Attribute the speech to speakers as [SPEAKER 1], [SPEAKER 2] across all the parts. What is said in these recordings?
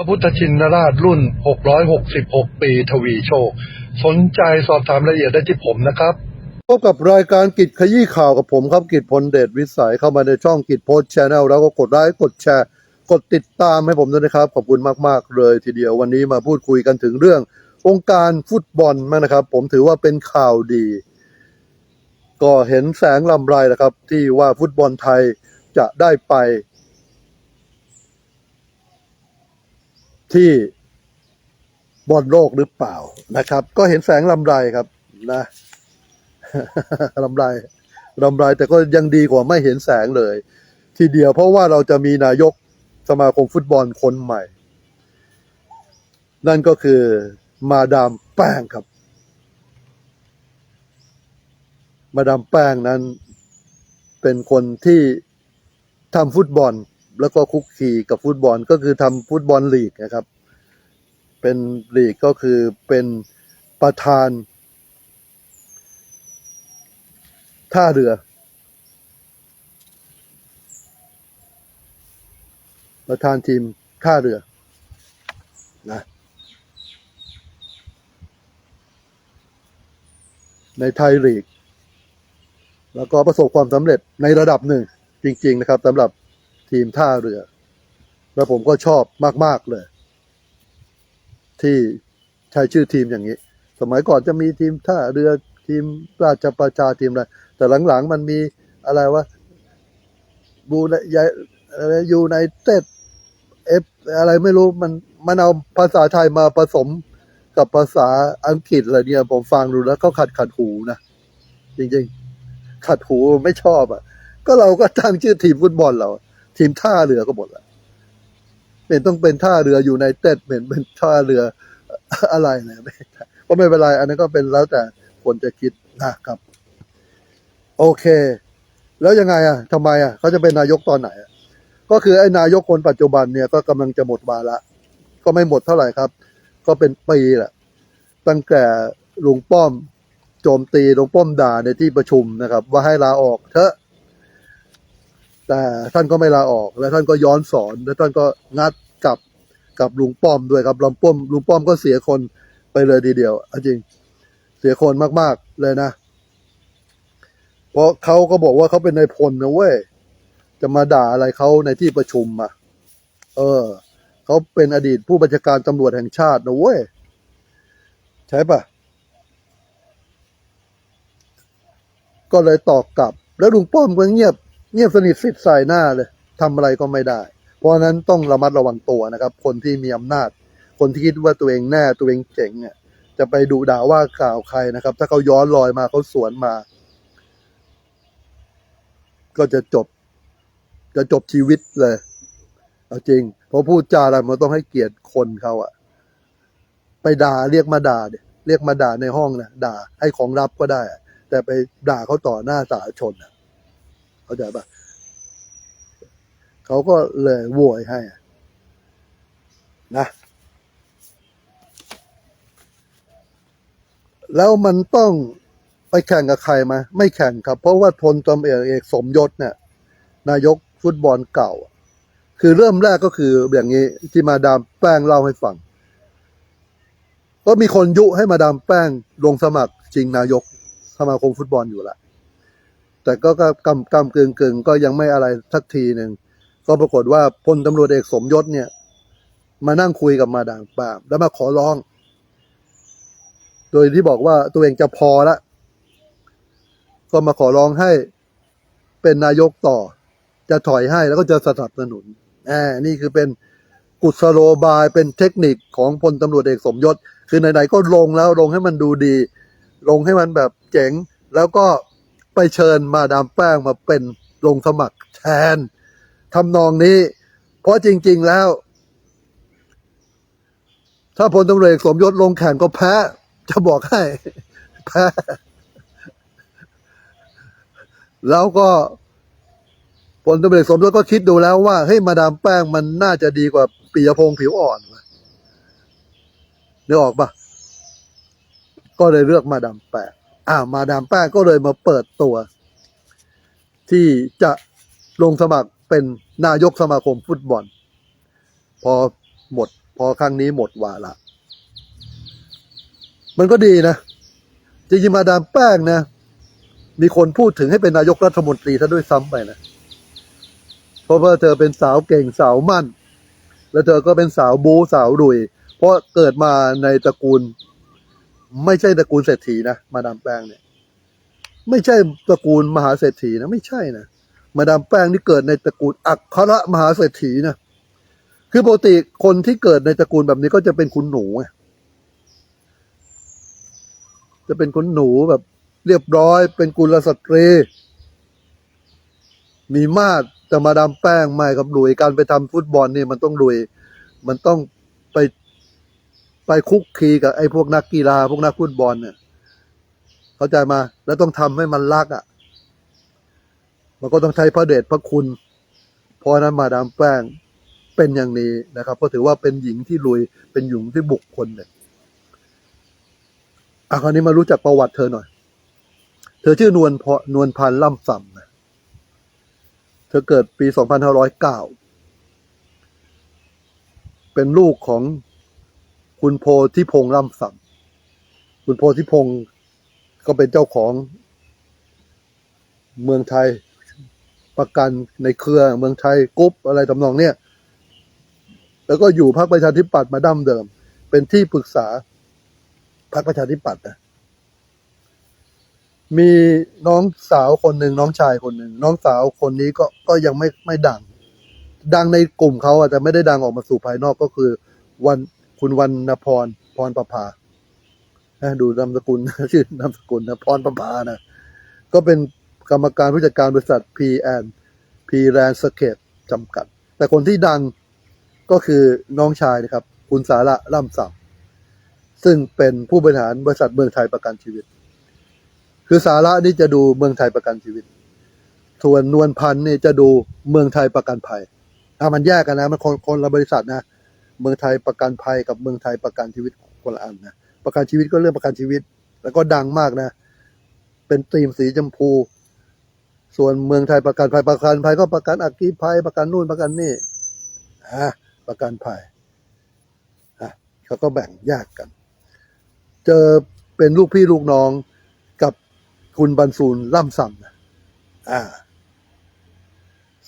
[SPEAKER 1] พระพุทธชินราชรุ่น 666 ปีทวีโชค สนใจสอบถามรายละเอียดได้ที่ผมนะครับ พบกับรายการกิจขยี้ข่าวกับผมครับกิจพลเดชวิสัยเข้ามาในช่องกิจโพสชแนลแล้วก็กดไลค์กดแชร์ กดติดตามให้ผมด้วยนะครับ ขอบคุณมากๆเลยทีเดียววันนี้มาพูดคุยกันถึงเรื่องวงการฟุตบอลมากนะครับ ผมถือว่าเป็นข่าวดี ก็เห็นแสงลำไรนะครับ ที่ว่าฟุตบอลไทยจะได้ไป ที่บอลโลกหรือเปล่านะครับ ก็เห็นแสงลำไรครับนะลำไรลำไรแต่ก็ยังดีกว่าไม่เห็นแสงเลย ทีเดียวเพราะว่าเราจะมีนายกสมาคมฟุตบอลคนใหม่ นั่นก็คือมาดามแป้งครับ มาดามแป้งนั้นเป็นคนที่ทำฟุตบอล แล้วก็คุกคีกับฟุตบอลก็คือทำฟุตบอลลีกนะครับ เป็นลีกก็คือเป็นประธาน ท่าเรือ ประธานทีมท่าเรือนะในไทยลีก แล้วก็ประสบความสำเร็จในระดับหนึ่งจริง ๆ นะครับสำหรับ ทีมท่าเรือ แล้วผมก็ชอบมาก ๆ เลย ที่ใช้ชื่อทีมอย่างนี้ สมัยก่อนจะมีทีมท่าเรือทีมราชประชาทีมอะไร แต่หลัง ๆ มันมีอะไรวะบูยอยูไนเต็ดเอฟอะไรไม่รู้มันมันเอาภาษาไทยมาผสมกับภาษาอังกฤษอะไรเนี่ยผมฟังดูแล้วก็ขัดขัดหูนะจริงๆ ขัดหูไม่ชอบอะ ก็เราก็ตั้งชื่อทีมฟุตบอลเรา ทีมท่าเรือก็หมดและเป็นต้องเป็นท่าเรืออยู่ในเต็ดเป็นเป็นท่าเรืออะไรนะไม่ก็ไม่เป็นไร อันนั้นก็เป็นแล้วแต่คนจะคิดนะครับ โอเค แล้วยังไงอะทำไมอะเขาจะเป็นนายกตอนไหนอะก็คือไอ้นายกคนปัจจุบันเนี่ยก็กำลังจะหมดวาระก็ไม่หมดเท่าไหร่ครับ ก็เป็นปีแหละตั้งแต่ลุงป้อม โจมตีลุงป้อมด่าในที่ประชุมนะครับ ว่าให้ลาออกเถอะ แต่ท่านก็ไม่ลาออก แล้วท่านก็ย้อนสอนแล้วท่านก็งัดกับกับลุงป้อมด้วยครับลุงป้อมลุงป้อมก็เสียคนไปเลยทีเดียวจริง เสียคนมากๆเลยนะ เพราะเขาก็บอกว่าเขาเป็นนายพลนะเว้ยจะมาด่าอะไรเขาในที่ประชุมอะ เออเขาเป็นอดีตผู้บัญชาการตำรวจแห่งชาตินะเว้ยใช่ปะก็เลยตอบกลับ แล้วลุงป้อมก็เงียบ เงียบสนิทสิทธิ์ใส่หน้าเลยทำอะไรก็ไม่ได้ เพราะฉะนั้นต้องระมัดระวังตัวนะครับ คนที่มีอำนาจ คนที่คิดว่าตัวเองแน่ตัวเองเจ๋งเนี่ยจะไปดูด่าว่ากล่าวใครนะครับ ถ้าเขาย้อนรอยมาเขาสวนมา ก็จะจบ จะจบชีวิตเลยเอาจริงเพราะพูดจาอะไรมันต้องให้เกียรติคนเขาอะไปด่าเรียกมาด่าเดี๋ยเรียกมาด่าในห้องนะด่าให้ของรับก็ได้ แต่ไปด่าเขาต่อหน้าสาธารณชนอะ เข้าใจปะเขาก็เลยโวยให้นะ แล้วมันต้องไปแข่งกับใครไหมไม่แข่งครับ เพราะว่าพลตำรวจเอกสมยศเนี่ย นายกฟุตบอลเก่า คือเริ่มแรกก็คืออย่างนี้ที่มาดามแป้งเล่าให้ฟัง ก็มีคนยุให้มาดามแป้งลงสมัครจริงนายกสมาคมฟุตบอลอยู่ละ แต่ก็ก็กำกำกึ่งกึ่งก็ยังไม่อะไรสักทีหนึ่งก็ปรากฏว่าพลตำรวจเอกสมยศเนี่ย มานั่งคุยกับมาดามป้งแล้วมาขอร้อง โดยที่บอกว่าตัวเองจะพอละ ก็มาขอร้องให้เป็นนายกต่อ จะถอยให้แล้วก็จะสนับสนุนอ่านี่คือเป็นกุศโลบายเป็นเทคนิคของพลตำรวจเอกสมยศ คือไหนๆก็ลงแล้วลงให้มันดูดี ลงให้มันแบบเจ๋ง แล้วก็ ไปเชิญมาดามแป้งมาเป็นลงสมัครแทนทำนองนี้ เพราะจริง ๆแล้ว ถ้าพลตำรวจเอกสมยศลงแข่งก็แพ้ จะบอกให้ แพ้ แล้วก็พลตำรวจเอกสมยศก็คิดดูแล้วว่าเฮ้ยมาดามแป้งมันน่าจะดีกว่าปิยพงษ์ผิวอ่อนนึกออกปะก็เลยเลือกมาดามแป้ง อ่ามาดามแป้งก็เลยมาเปิดตัว ที่จะลงสมัครเป็นนายกสมาคมฟุตบอล พอหมด พอครั้งนี้หมดวาระมันก็ดีนะจริงๆมาดามแป้งนะ มีคนพูดถึงให้เป็นนายกรัฐมนตรีซะด้วยซ้ำไปนะเพราะว่าเธอเป็นสาวเก่งสาวมั่น แล้วเธอก็เป็นสาวบูสาวดุยเพราะเกิดมาในตระกูล ไม่ใช่ตระกูลเศรษฐีนะมาดามแป้งเนี่ย ไม่ใช่ตระกูลมหาเศรษฐีนะไม่ใช่นะมาดามแป้งนี่เกิดในตระกูลอัครมหาเศรษฐีนะคือปกติคนที่เกิดในตระกูลแบบนี้ก็จะเป็นคุณหนูไงจะเป็นคุณหนูแบบเรียบร้อย เป็นกุลสตรี มีมาดแต่มาดามแป้งไม่กับลุยการไปทำฟุตบอลนี่มันต้องลุยมันต้องไป ไปคุกคีกับไอ้พวกนักกีฬา พวกนักฟุตบอลเนี่ยเข้าใจมา แล้วต้องทำให้มันรักอะ่ะ มันก็ต้องใช้พระเดชพระคุณพรานั้นมาดามแป้งเป็นอย่างนี้นะครับ ก็ถือว่าเป็นหญิงที่ลุยเป็นหญิงที่บุคคลเนี่ยอะคราวนี้มารู้จักประวัติเธอหน่อย เธอชื่อนวลพนวลพันล่ำสำนะเธอเกิดปี 2509 เป็นลูกของ คุณโพธิพงษ์ล่ำส่ำคุณโพธิพงษ์ก็เป็นเจ้าของ เมืองไทยประกันในเครือเมืองไทยกรุ๊ปอะไรทำนองเนี้ยแล้วก็อยู่พรรคประชาธิปัตย์มาดั้มเดิม เป็นที่ปรึกษาพรรคประชาธิปัตย์นะมีน้องสาวคนหนึ่งน้องชายคนหนึ่งน้องสาวคนนี้ก็ก็ยังไม่ไม่ดัง ดังในกลุ่มเขาอะแต่ไม่ได้ดังออกมาสู่ภายนอกก็คือ วัน คุณวันนพรพรประภานะดูนามสกุลชื่อนามสกุลนะพรประภานะ ก็เป็นกรรมการผู้จัดการบริษัท P n P r a n d s c a p e จำกัด แต่คนที่ดังก็คือน้องชายนะครับ คุณสาระล่ำสัมซึ่งเป็นผู้บริหารบริษัทเมืองไทยประกันชีวิต คือสาระนี่จะดูเมืองไทยประกันชีวิตส่วนนวลพันธ์นี่จะดูเมืองไทยประกันภัยถ้ามันแยกกันนะ มันคนคนละบริษัทนะ เมืองไทยประกันภัยกับเมืองไทยประกันชีวิตคนละอันนะประกันชีวิตก็เรื่องประกันชีวิต แล้วก็ดังมากนะ เป็นธีมสีชมพู ส่วนเมืองไทยประกันภัยประกันภัยก็ประกันอัคคีภัยประกันนู่นประกันนี่อะประกันภัยอะเขาก็แบ่งแยกกัน เจอเป็นลูกพี่ลูกน้องกับคุณบรรซูลล่ำซำนะอ่า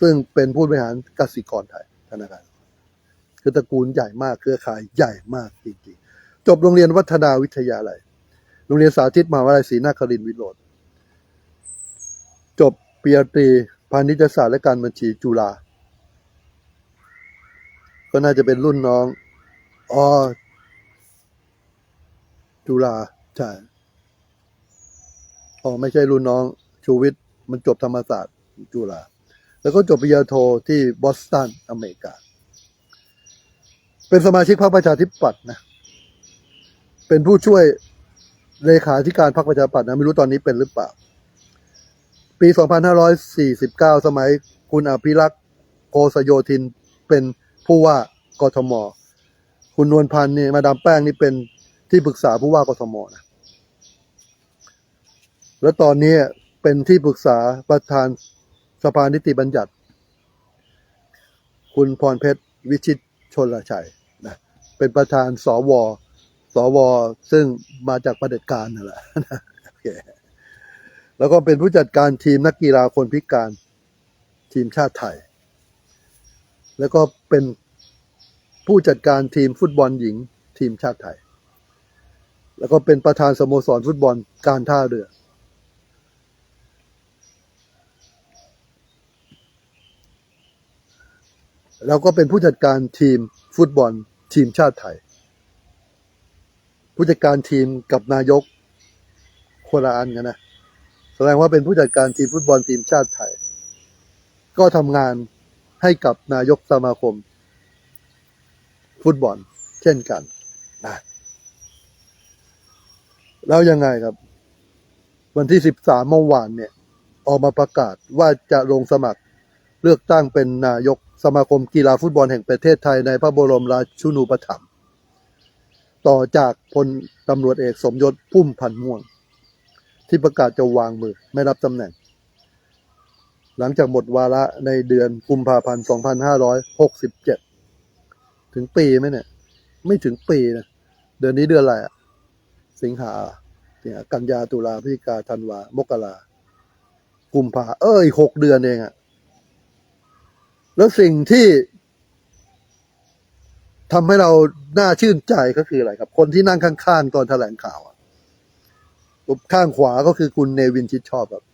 [SPEAKER 1] ซึ่งเป็นผู้บริหารกสิกรไทยธนาคาร คือตระกูลใหญ่มากเครือข่ายใหญ่มากจริงๆ จบโรงเรียนวัฒนาวิทยาลัย โรงเรียนสาธิตมหาวิทยาลัยศรีนครินทร์วิโรธจบปริญญาตรีพาณิชยศาสตร์และการบัญชีจุฬาก็น่าจะเป็นรุ่นน้องอ๋อจุฬาใช่อ๋อไม่ใช่รุ่นน้องชูวิทย์มันจบธรรมศาสตร์จุฬาแล้วก็จบปริญญาโทที่บอสตันอเมริกา เป็นสมาชิกพรรคประชาธิปัตย์นะ เป็นผู้ช่วยเลขาธิการพรรคประชาธิปัตย์นะไม่รู้ตอนนี้เป็นหรือเปล่า ปี 2549 สมัยคุณอภิรักษ์โกสโยธินเป็นผู้ว่ากทม คุณนวลพันธ์นี่มาดามแป้งนี่เป็นที่ปรึกษาผู้ว่ากทมนะ แล้วตอนนี้เป็นที่ปรึกษาประธานสภานิติบัญญัติ คุณพรเพชรวิชิตชนลชัย เป็นประธานสวสวซึ่งมาจากประเด็จการนั่นแหละโอเคแล้วก็เป็นผู้จัดการทีมนักกีฬาคนพิการทีมชาติไทย แล้วก็เป็นผู้จัดการทีมฟุตบอลหญิงทีมชาติไทย แล้วก็เป็นประธานสโมสรฟุตบอลการท่าเรือ แล้วก็เป็นผู้จัดการทีมฟุตบอล ทีมชาติไทย ผู้จัดการทีมกับนายกคนละอันกันนะ แสดงว่าเป็นผู้จัดการทีมฟุตบอลทีมชาติไทย ก็ทำงานให้กับนายกสมาคม ฟุตบอลเช่นกันนะแล้วยังไงครับ วันที่13เมื่อวานเนี่ย ออกมาประกาศว่าจะลงสมัครเลือกตั้งเป็นนายก สมาคมกีฬาฟุตบอลแห่งประเทศไทยในพระบรมราชูนูปถัมภ์ต่อจากพลตำรวจเอกสมยศพุ่มพันม่วง ที่ประกาศจะวางมือไม่รับตำแหน่ง หลังจากหมดวาระในเดือนกุมภาพันธ์ 2567 ถึงปีไหมเนี่ย ไม่ถึงปีนะ เดือนนี้เดือนอะไรอะสิงหาเนี่ยกันยาตุลาพฤศจิกาธันวามกรากุมภาเอออีกหกเดือนเองอะ แล้วสิ่งที่ทำให้เราน่าชื่นใจก็คืออะไรครับ คนที่นั่งข้างๆ ตอนแถลงข่าวอะข้างขวาก็คือคุณเนวินชิดชอบครับ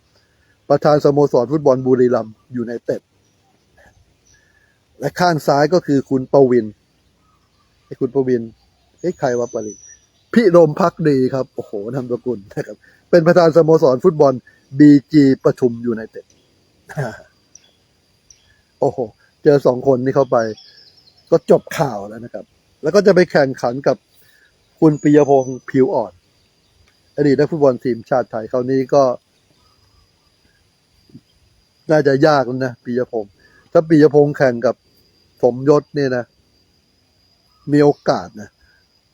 [SPEAKER 1] ประธานสโมสรฟุตบอลบุรีรัมย์อยู่ในเต็ด และข้างซ้ายก็คือคุณประวินไอ้คุณประวินเอ้ใครวะประวินพี่รมพักดีครับ โอ้โหนามสกุลนะครับ เป็นประธานสโมสรฟุตบอลบีจีปทุมอยู่ในเต็ด อ้โห เจอสองคนนี้เข้าไป ก็จบข่าวแล้วนะครับ แล้วก็จะไปแข่งขันกับคุณปิยพงศ์ผิวอ่อน อดีตนักฟุตบอลทีมชาติไทยคราวนี้ก็ น่าจะยากนะปิยพงศ์ถ้าปิยพงศ์แข่งกับสมยศเนี่ยนะ มีโอกาสนะ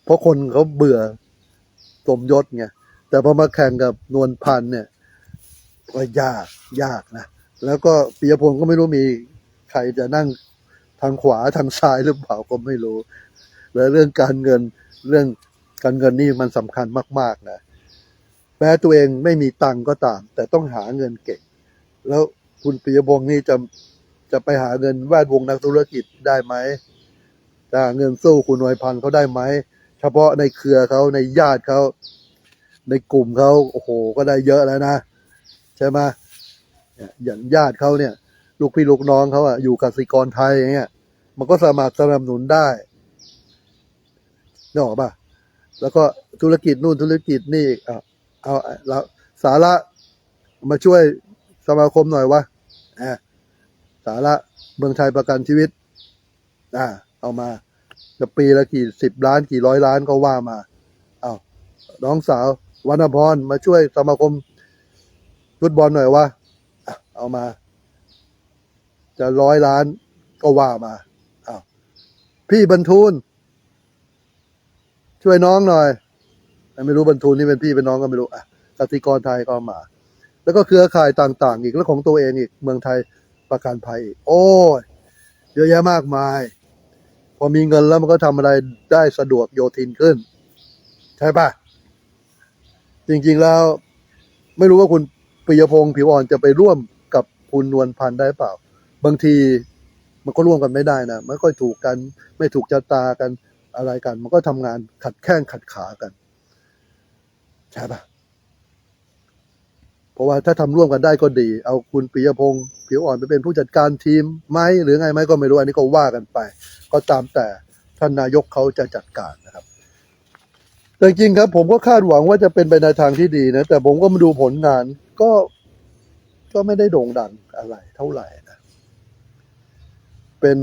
[SPEAKER 1] เพราะคนเขาเบื่อสมยศไงแต่พอมาแข่งกับนวลพันธ์เนี่ยก็ยากยากนะ แล้วก็ปิยพงศ์ก็ไม่รู้มี ใครจะนั่งทางขวาทางซ้ายหรือเปล่าก็ไม่รู้ แล้วเรื่องการเงินเรื่องการเงินนี่มันสำคัญมาก ๆ นะแม้ตัวเองไม่มีตังก็ตาม แต่ต้องหาเงินเก่ง แล้วคุณปิยพงศ์นี่จะจะไปหาเงินแวดวงนักธุรกิจได้ไหมจะหาเงินสู้คุณนวยพันธ์เขาได้ไหมเฉพาะในเครือเขาในญาติเขาในกลุ่มเขาโอ้โห ก็ได้เยอะแล้วนะ ใช่ไหมเนี่ยอย่างญาติเขาเนี่ย ลูกพี่ลูกน้องเขาอะอยู่กสิกรไทยอย่างเงี้ย มันก็สามารถสนับสนุนได้นึกออกป่ะแล้วก็ธุรกิจนู่นธุรกิจนี่อะเอาแล้วสาระมาช่วยสมาคมหน่อยวะอะสาระเมืองไทยประกันชีวิต อ่า เอามาจะปีละกี่สิบล้านกี่ร้อยล้านก็ว่ามา เอาน้องสาววรรณพรมาช่วยสมาคมฟุตบอลหน่อยวะเอามา จะร้อยล้านก็ว่ามาอ้าวพี่บรรทูล ช่วยน้องหน่อย ไม่รู้บรรทูลนี่เป็นพี่เป็นน้องก็ไม่รู้ อะกติกรไทยก็มา แล้วก็เครือข่ายต่าง ๆ อีกแล้วของตัวเองอีกเมืองไทยประกันภัยอีกโอ้ยเยอะแยะมากมาย พอมีเงินแล้วมันก็ทำอะไรได้สะดวกโยทินขึ้น ใช่ปะจริง ๆ แล้ว ไม่รู้ว่าคุณปิยพงศ์ผิวอ่อนจะไปร่วมกับคุณนวลพันธ์ได้เปล่า บางทีมันก็ร่วมกันไม่ได้นะม่ค่อยถูกกันไม่ถูกชะตากันอะไรกัน มันก็ทำงานขัดแข้งขัดขากัน ใช่ปะเพราะว่าถ้าทำร่วมกันได้ก็ดี เอาคุณปิยพงศ์ผิวอ่อนไปเป็นผู้จัดการทีมไหมหรือไงไหมก็ไม่รู้อันนี้ก็ว่ากันไป ก็ตามแต่ท่านนายกเขาจะจัดการนะครับแต่จริงครับ ผมก็คาดหวังว่าจะเป็นไปในทางที่ดีนะแต่ผมก็มาดูผลงานก็ก็ไม่ได้โด่งดังอะไรเท่าไหร่นะ เป็น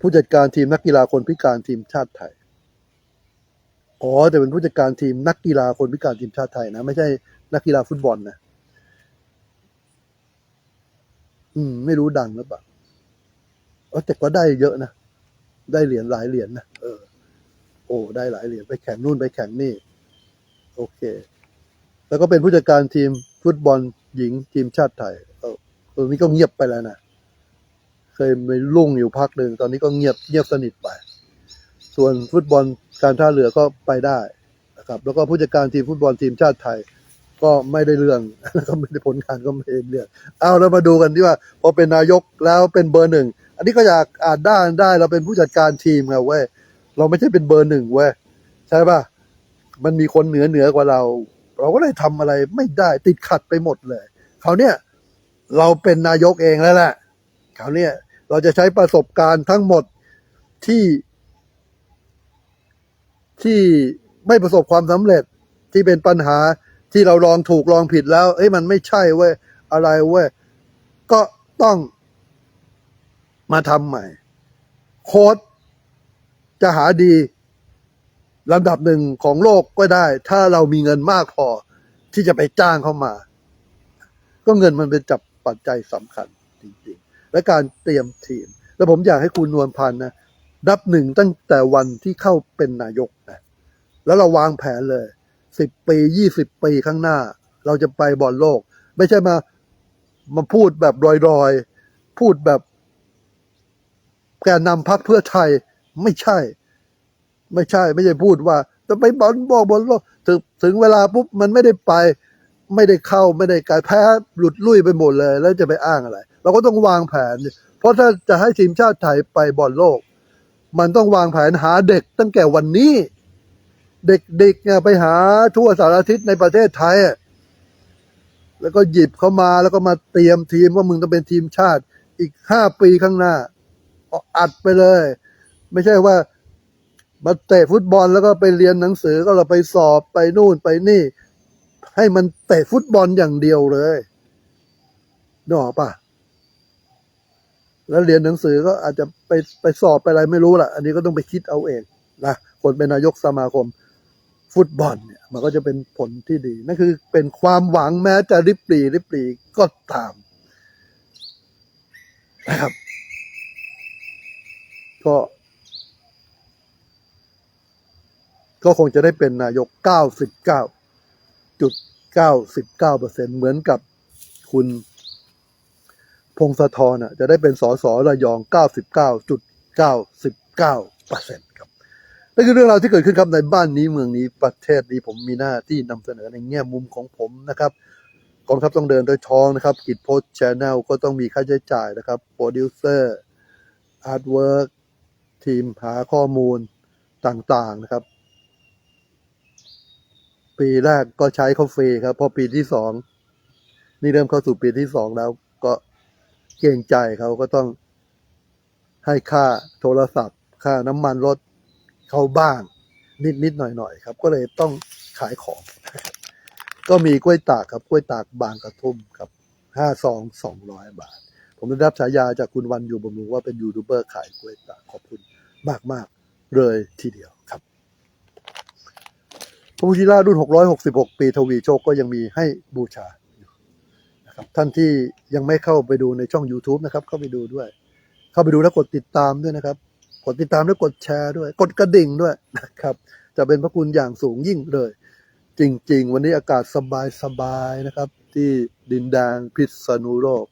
[SPEAKER 1] ผู้จัดการทีมนักกีฬาคนพิการทีมชาติไทย อ๋อ แต่เป็นผู้จัดการทีมนักกีฬาคนพิการทีมชาติไทยนะ ไม่ใช่นักกีฬาฟุตบอลนะ อืม ไม่รู้ดังหรือเปล่าเออแต่ก็ได้เยอะนะ ได้เหรียญหลายเหรียญนะเออ โอ้ ได้หลายเหรียญไปแข่งนู่นไปแข่งนี่ โอเค แล้วก็เป็นผู้จัดการทีมฟุตบอลหญิงทีมชาติไทย เออตอนนี้ก็เงียบไปแล้วนะ เคยไปรุ่งอยู่พักหนึ่งตอนนี้ก็เงียบเงียบสนิทไป ส่วนฟุตบอลการท่าเรือก็ไปได้นะครับ แล้วก็ผู้จัดการทีมฟุตบอลทีมชาติไทย ก็ไม่ได้เรื่องแล้วก็ไม่ได้ผลงานก็ไม่ได้เรื่องเอาเรามาดูกันที่ว่าพอเป็นนายกแล้วเป็นเบอร์หนึ่งอันนี้ก็อยากอ่านได้านได้เราเป็นผู้จัดการทีมไงเว้ยเราไม่ใช่เป็นเบอร์หนึ่งเว้ยใช่ป่ะมันมีคนเหนือเหนือกว่าเรา เราก็เลยทำอะไรไม่ได้ติดขัดไปหมดเลยเขาเนี่ยเราเป็นนายกเองแล้วแหละเขาเนี่ย เราจะใช้ประสบการณ์ทั้งหมดที่ ที่ไม่ประสบความสำเร็จที่เป็นปัญหาที่เราลองถูกลองผิดแล้ว เอ้ยมันไม่ใช่เว้ยอะไรเว้ยก็ต้องมาทำใหม่ โค้ดจะหาดีลำดับหนึ่งของโลกก็ได้ ถ้าเรามีเงินมากพอที่จะไปจ้างเข้ามา ก็เงินมันเป็นจับปัจจัยสำคัญจริงๆ และการเตรียมทีม แล้วผมอยากให้คุณนวลพันธ์นะนับหนึ่งตั้งแต่วันที่เข้าเป็นนายกนะแล้วเราวางแผนเลยสิบปียี่สิบปีข้างหน้า เราจะไปบอลโลก ไม่ใช่มามาพูดแบบรอยๆ พูดแบบ แกนนำพักเพื่อไทยไม่ใช่ ไม่ใช่ ไม่ใช่พูดว่าจะไปบอลบอกบอลโลกถึงถึงเวลาปุ๊บมันไม่ได้ไป ไม่ได้เข้าไม่ได้การแพ้หลุดลุ่ยไปหมดเลย แล้วจะไปอ้างอะไร เราก็ต้องวางแผน เพราะถ้าจะให้ทีมชาติไทยไปบอลโลก มันต้องวางแผนหาเด็กตั้งแต่วันนี้ เด็กๆเนี่ยไปหาทั่วสารทิศในประเทศไทย แล้วก็หยิบเข้ามาแล้วก็มาเตรียมทีมว่ามึงต้องเป็นทีมชาติอีกห้าปีข้างหน้าอาอัดไปเลย ไม่ใช่ว่ามาเตะฟุตบอลแล้วก็ไปเรียนหนังสือก็เราไปสอบไปนู่นไปนี่ ให้มันเตะฟุตบอลอย่างเดียวเลยนึกออกปะ แล้วเรียนหนังสือก็อาจจะไปไปสอบไปอะไรไม่รู้ล่ะ อันนี้ก็ต้องไปคิดเอาเองนะคนเป็นนายกสมาคม ฟุตบอลเนี่ย มันก็จะเป็นผลที่ดี นั่นคือเป็นความหวังแม้จะริบหรี่ริบหรี่ก็ตามนะครับ ก็ ก็คงจะได้เป็นนายก 99.99%เหมือนกับคุณ พงศธรจะได้เป็นสสระยอง 99.99%ครับนั่นคือเรื่องราวที่เกิดขึ้นครับในบ้านนี้เมืองนี้ประเทศนี้ผมมีหน้าที่นำเสนอในแง่มุมของผมนะครับกองทัพต้องเดินโดยท้องนะครับกิจโพสชแนลก็ต้องมีค่าใช้จ่ายนะครับโปรดิวเซอร์อาร์ตเวิร์กทีมหาข้อมูลต่างๆนะครับ ปีแรกก็ใช้เขาฟรีครับ พอปีที่สองนี่เริ่มเข้าสู่ปีที่สองแล้วก็ เกรงใจเขาก็ต้องให้ค่าโทรศัพท์ ค่าน้ำมันรถเขาบ้าง นิดๆหน่อยๆครับ ก็เลยต้องขายของ ก็มีกล้วยตากครับกล้วยตากบางกระทุ่มครับห้าซองสองร้อยบาท ผมได้รับฉายาจากคุณวันอยู่บำรุงว่าเป็นยูทูบเบอร์ขายกล้วยตากขอบคุณมากๆเลยทีเดียวครับพระพุทธรารุ่น 666 ปีทวีโชคก็ยังมีให้บูชา นะครับ ท่านที่ยังไม่เข้าไปดูในช่อง YouTube นะครับ เข้าไปดูด้วย เข้าไปดูแล้วกดติดตามด้วยนะครับ กดติดตามแล้วกดแชร์ด้วย กดกระดิ่งด้วยนะครับ จะเป็นพระคุณอย่างสูงยิ่งเลย จริง ๆ วันนี้อากาศสบายๆนะครับ ที่ดินแดงพิษณุโลก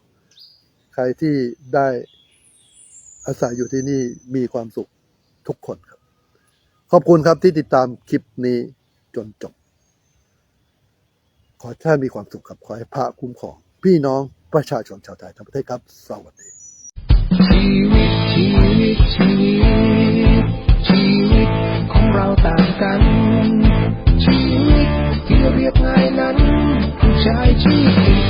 [SPEAKER 1] ใครที่ได้อาศัยอยู่ที่นี่มีความสุขทุกคนครับ ขอบคุณครับที่ติดตามคลิปนี้จนจบขอให้ท่านมีความสุขครับ ขอให้พระคุ้มครอง พี่น้องประชาชนชาวไทยทั้งประเทศครับ สวัสดี
[SPEAKER 2] ชีวิตชีวิตชีวิตชีวิตของเราต่างกัน ชีวิตที่เรียบง่ายนั้นผู้ชายชีวิต